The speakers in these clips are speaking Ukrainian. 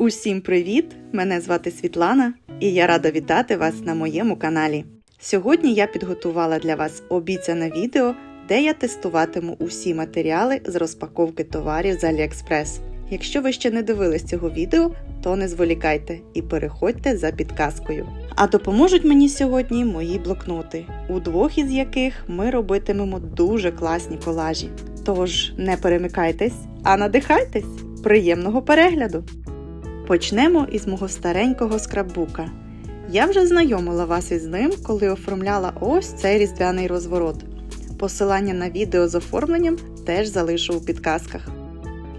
Усім привіт! Мене звати Світлана і я рада вітати вас на моєму каналі. Сьогодні я підготувала для вас обіцяне відео, де я тестуватиму усі матеріали з розпаковки товарів з AliExpress. Якщо ви ще не дивились цього відео, то не зволікайте і переходьте за підказкою. А допоможуть мені сьогодні мої блокноти, у двох із яких ми робитимемо дуже класні колажі. Тож не перемикайтесь, а надихайтесь! Приємного перегляду! Почнемо із мого старенького скраббука. Я вже знайомила вас із ним, коли оформляла ось цей різдвяний розворот. Посилання на відео з оформленням теж залишу у підказках.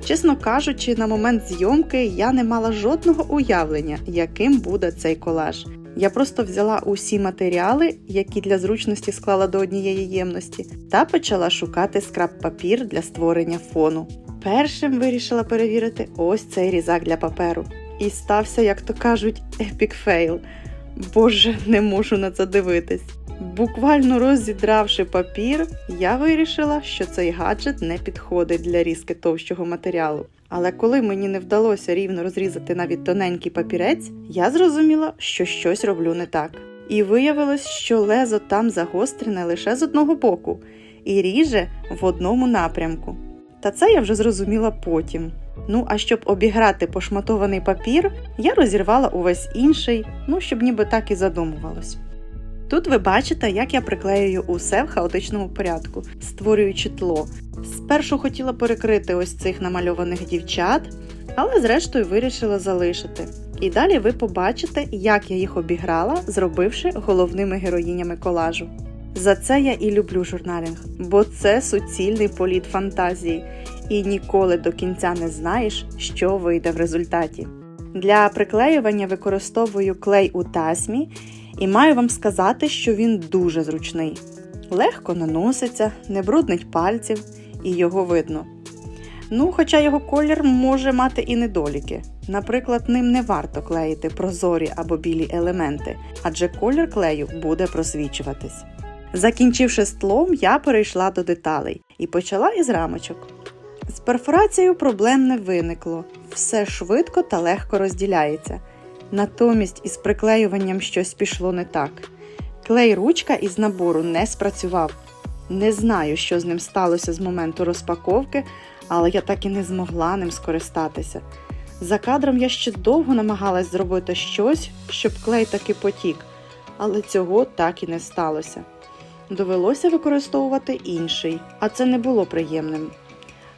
Чесно кажучи, на момент зйомки я не мала жодного уявлення, яким буде цей колаж. Я просто взяла усі матеріали, які для зручності склала до однієї ємності, та почала шукати скраб-папір для створення фону. Першим вирішила перевірити ось цей різак для паперу. І стався, як то кажуть, епік фейл. Боже, не можу на це дивитись. Буквально розідравши папір, я вирішила, що цей гаджет не підходить для різки товщого матеріалу. Але коли мені не вдалося рівно розрізати навіть тоненький папірець, я зрозуміла, що щось роблю не так. І виявилось, що лезо там загострене лише з одного боку і ріже в одному напрямку. Та це я вже зрозуміла потім. Ну, а щоб обіграти пошматований папір, я розірвала увесь інший, ну, щоб ніби так і задумувалось. Тут ви бачите, як я приклеюю усе в хаотичному порядку, створюючи тло. Спершу хотіла перекрити ось цих намальованих дівчат, але зрештою вирішила залишити. І далі ви побачите, як я їх обіграла, зробивши головними героїнями колажу. За це я і люблю журналінг, бо це суцільний політ фантазії, і ніколи до кінця не знаєш, що вийде в результаті. Для приклеювання використовую клей у тасмі і маю вам сказати, що він дуже зручний. Легко наноситься, не бруднить пальців і його видно. Ну, хоча його колір може мати і недоліки. Наприклад, ним не варто клеїти прозорі або білі елементи, адже колір клею буде просвічуватись. Закінчивши з тлом, я перейшла до деталей і почала із рамочок. З перфорацією проблем не виникло, все швидко та легко розділяється. Натомість із приклеюванням щось пішло не так. Клей ручка із набору не спрацював. Не знаю, що з ним сталося з моменту розпаковки, але я так і не змогла ним скористатися. За кадром я ще довго намагалась зробити щось, щоб клей таки потік, але цього так і не сталося. Довелося використовувати інший, а це не було приємним.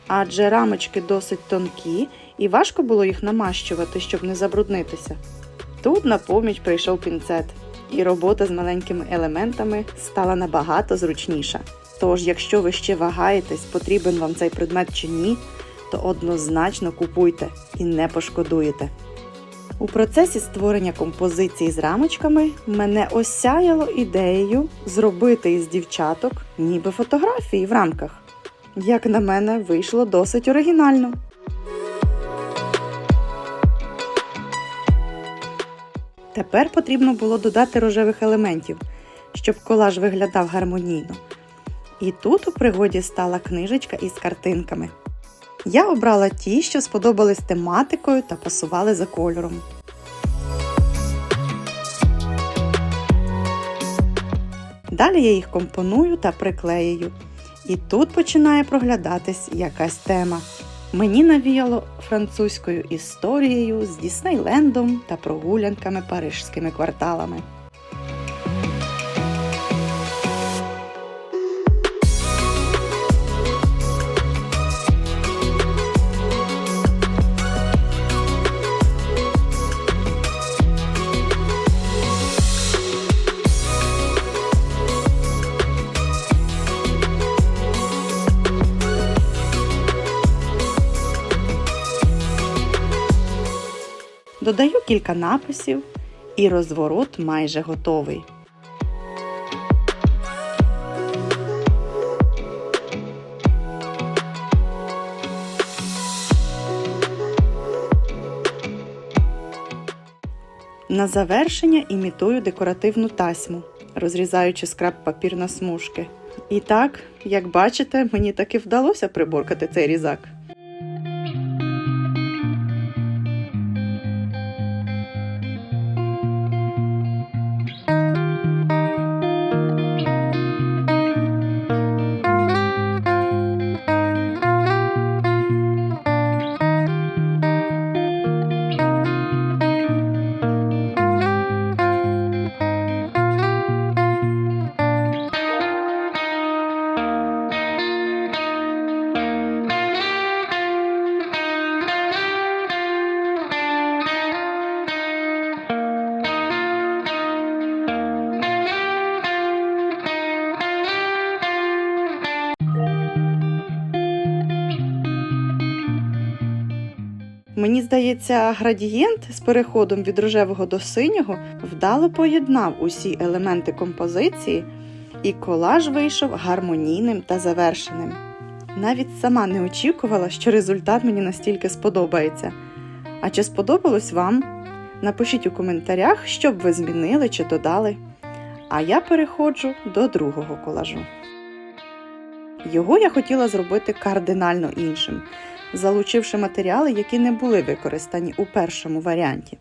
Адже рамочки досить тонкі і важко було їх намащувати, щоб не забруднитися. Тут на поміч прийшов пінцет, і робота з маленькими елементами стала набагато зручніша. Тож, якщо ви ще вагаєтесь, потрібен вам цей предмет чи ні, то однозначно купуйте і не пошкодуєте. У процесі створення композиції з рамочками мене осяяло ідеєю зробити із дівчаток ніби фотографії в рамках. Як на мене, вийшло досить оригінально. Тепер потрібно було додати рожевих елементів, щоб колаж виглядав гармонійно. І тут у пригоді стала книжечка із картинками. Я обрала ті, що сподобались тематикою та пасували за кольором. Далі я їх компоную та приклеюю. І тут починає проглядатись якась тема. Мені навіяло французькою історією з Діснейлендом та прогулянками парижськими кварталами. Додаю кілька написів і розворот майже готовий. На завершення імітую декоративну тасьму, розрізаючи скраб папір на смужки. І так, як бачите, мені таки вдалося приборкати цей різак. Мені здається, градієнт з переходом від рожевого до синього вдало поєднав усі елементи композиції, і колаж вийшов гармонійним та завершеним. Навіть сама не очікувала, що результат мені настільки сподобається. А чи сподобалось вам? Напишіть у коментарях, що б ви змінили чи додали. А я переходжу до другого колажу. Його я хотіла зробити кардинально іншим, залучивши матеріали, які не були використані у першому варіанті.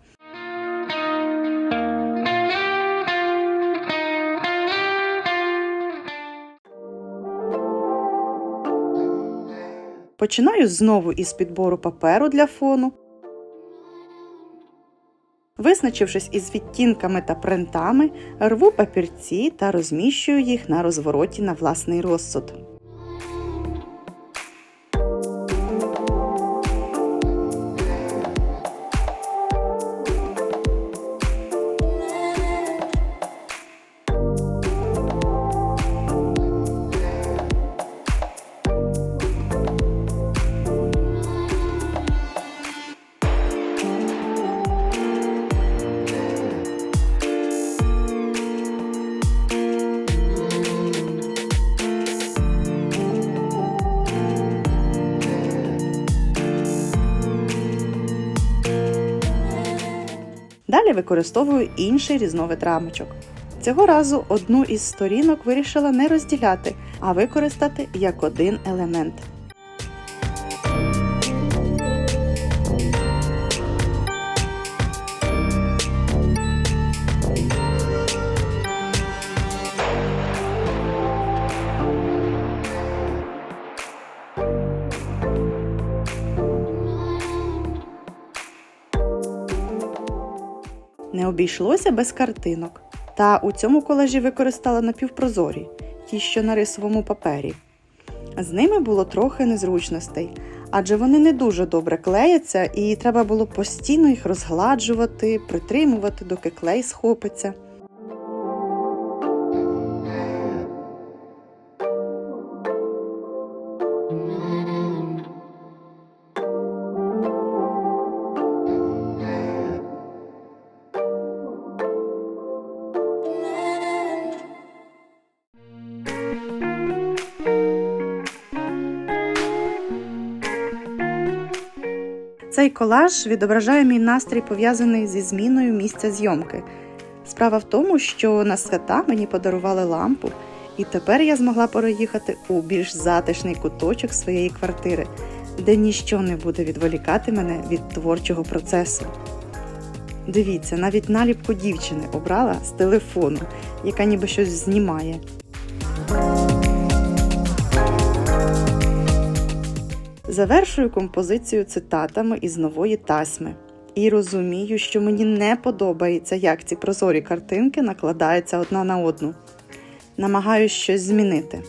Починаю знову із підбору паперу для фону. Визначившись із відтінками та принтами, рву папірці та розміщую їх на розвороті на власний розсуд. Далі використовую інший різновид рамочок. Цього разу одну із сторінок вирішила не розділяти, а використати як один елемент. Не обійшлося без картинок. Та у цьому колажі використала напівпрозорі, ті, що на рисовому папері. З ними було трохи незручностей, адже вони не дуже добре клеяться, і треба було постійно їх розгладжувати, притримувати, доки клей схопиться. Цей колаж відображає мій настрій пов'язаний зі зміною місця зйомки. Справа в тому, що на свята мені подарували лампу, і тепер я змогла переїхати у більш затишний куточок своєї квартири, де ніщо не буде відволікати мене від творчого процесу. Дивіться, навіть наліпку дівчини обрала з телефону, яка ніби щось знімає. Завершую композицію цитатами із нової тасьми. І розумію, що мені не подобається, як ці прозорі картинки накладаються одна на одну. Намагаюсь щось змінити.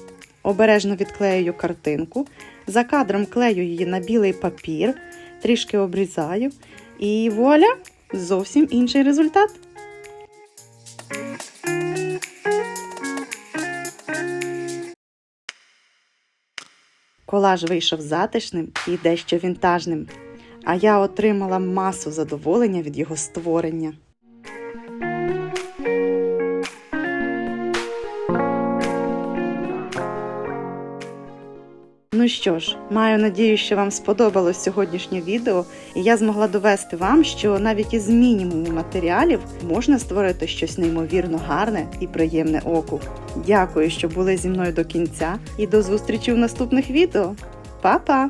Обережно відклеюю картинку, за кадром клею її на білий папір, трішки обрізаю, і вуаля! Зовсім інший результат. Колаж вийшов затишним і дещо вінтажним, а я отримала масу задоволення від його створення. Ну що ж, маю надію, що вам сподобалось сьогоднішнє відео, і я змогла довести вам, що навіть із мінімуму матеріалів можна створити щось неймовірно гарне і приємне оку. Дякую, що були зі мною до кінця, і до зустрічі в наступних відео. Па-па!